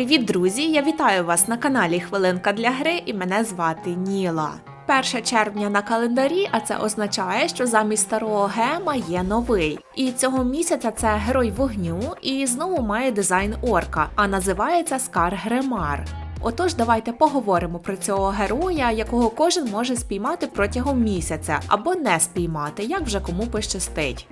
Привіт, друзі! Я вітаю вас на каналі Хвилинка для гри і мене звати Ніла. 1 червня на календарі, а це означає, що замість старого гема є новий. І цього місяця це герой вогню і знову має дизайн орка, а називається Скар Гремар. Отож, давайте поговоримо про цього героя, якого кожен може спіймати протягом місяця або не спіймати, як вже кому пощастить.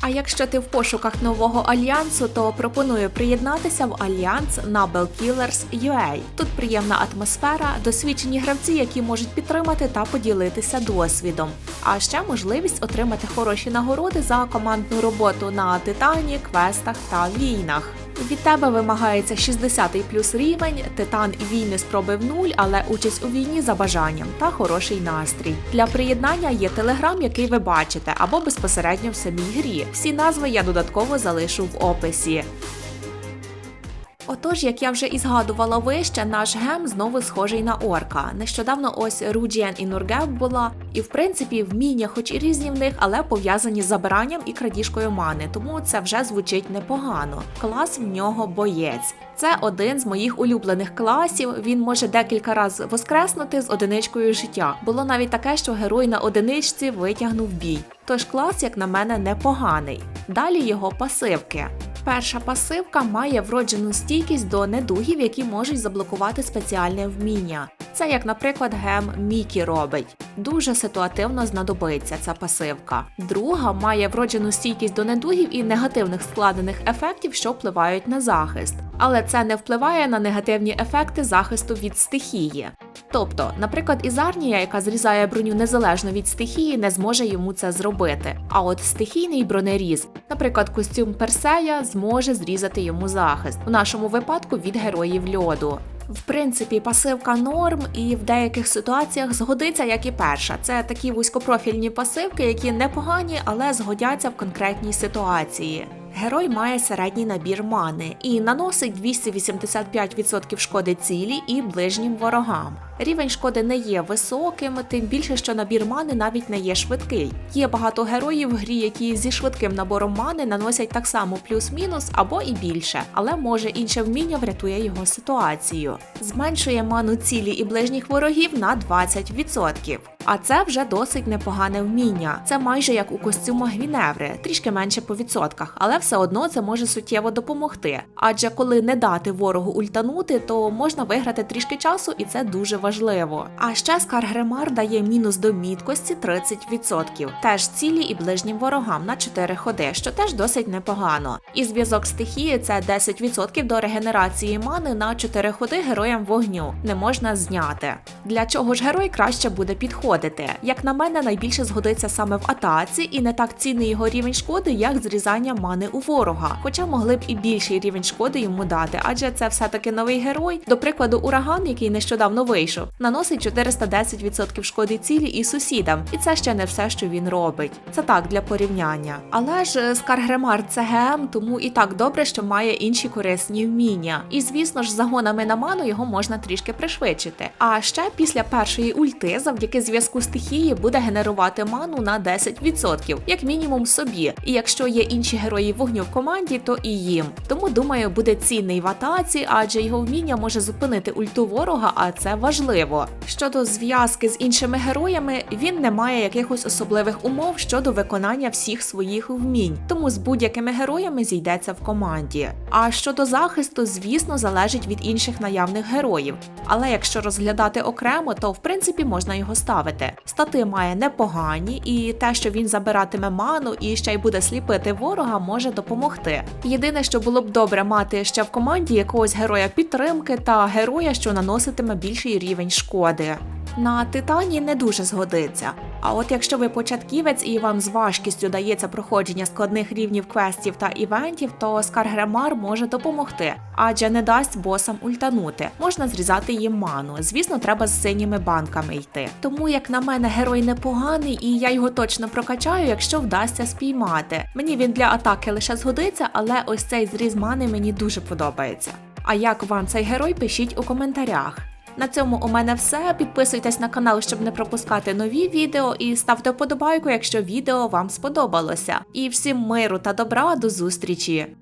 А якщо ти в пошуках нового альянсу, то пропоную приєднатися в альянс Nabel Killers UA. Тут приємна атмосфера, досвідчені гравці, які можуть підтримати та поділитися досвідом. А ще можливість отримати хороші нагороди за командну роботу на титані, квестах та війнах. Від тебе вимагається 60-й плюс рівень, титан і війни спроби в нуль, але участь у війні за бажанням та хороший настрій. Для приєднання є телеграм, який ви бачите, або безпосередньо в самій грі. Всі назви я додатково залишу в описі. Отож, як я вже і згадувала вище, наш гем знову схожий на орка. Нещодавно ось Руджіан і Нургев була, і в принципі вміння, хоч і різні в них, але пов'язані з забиранням і крадіжкою мани, тому це вже звучить непогано. Клас в нього боєць. Це один з моїх улюблених класів. Він може декілька разів воскреснути з одиничкою життя. Було навіть таке, що герой на одиничці витягнув бій. Тож клас, як на мене, непоганий. Далі його пасивки. Перша пасивка має вроджену стійкість до недугів, які можуть заблокувати спеціальне вміння. Це як, наприклад, гем Мікі робить. Дуже ситуативно знадобиться ця пасивка. Друга має вроджену стійкість до недугів і негативних складених ефектів, що впливають на захист. Але це не впливає на негативні ефекти захисту від стихії. Тобто, наприклад, Ізарнія, яка зрізає броню незалежно від стихії, не зможе йому це зробити. А от стихійний бронеріз, наприклад, костюм Персея, зможе зрізати йому захист, у нашому випадку від героїв льоду. В принципі, пасивка норм і в деяких ситуаціях згодиться, як і перша. Це такі вузькопрофільні пасивки, які непогані, але згодяться в конкретній ситуації. Герой має середній набір мани і наносить 285% шкоди цілі і ближнім ворогам. Рівень шкоди не є високим, тим більше, що набір мани навіть не є швидкий. Є багато героїв в грі, які зі швидким набором мани наносять так само плюс-мінус або і більше, але може інше вміння врятує його ситуацію. Зменшує ману цілі і ближніх ворогів на 20%. А це вже досить непогане вміння. Це майже як у костюмах Гвіневри, трішки менше по відсотках, але все одно це може суттєво допомогти. Адже коли не дати ворогу ультанути, то можна виграти трішки часу, і це дуже важливо. А ще Скар Гремар дає мінус до міткості 30%, теж цілі і ближнім ворогам на 4 ходи, що теж досить непогано. І зв'язок стихії це 10% до регенерації мани на 4 ходи героям вогню. Не можна зняти. Для чого ж герой краще буде підходити? Як на мене, найбільше згодиться саме в атаці, і не так цінний його рівень шкоди, як зрізання мани у ворога. Хоча могли б і більший рівень шкоди йому дати, адже це все-таки новий герой. До прикладу, ураган, який нещодавно вийшов, наносить 410% шкоди цілі і сусідам, і це ще не все, що він робить. Це так для порівняння. Але ж Скаргремар це ГМ, тому і так добре, що має інші корисні вміння. І звісно ж, загонами на ману його можна трішки пришвидшити. А ще після першої ульти, завдяки зв'язку стихії, буде генерувати ману на 10%, як мінімум собі. І якщо є інші герої вогню в команді, то і їм. Тому думаю, буде цінний в атаці, адже його вміння може зупинити ульту ворога, а це важливо. Щодо зв'язки з іншими героями, він не має якихось особливих умов щодо виконання всіх своїх вмінь, тому з будь-якими героями зійдеться в команді. А щодо захисту, звісно, залежить від інших наявних героїв. Але якщо розглядати окремо, то в принципі можна його ставити. Стати має непогані, і те, що він забиратиме ману і ще й буде сліпити ворога, може допомогти. Єдине, що було б добре мати ще в команді якогось героя підтримки та героя, що наноситиме більший рівень шкоди. На титані не дуже згодиться. А от якщо ви початківець і вам з важкістю дається проходження складних рівнів квестів та івентів, то Скаргремар може допомогти, адже не дасть босам ультанути. Можна зрізати їм ману. Звісно, треба з синіми банками йти. Тому, як на мене, герой непоганий, і я його точно прокачаю, якщо вдасться спіймати. Мені він для атаки лише згодиться, але ось цей зріз мани мені дуже подобається. А як вам цей герой, пишіть у коментарях. На цьому у мене все. Підписуйтесь на канал, щоб не пропускати нові відео, і ставте вподобайку, якщо відео вам сподобалося. І всім миру та добра до зустрічі!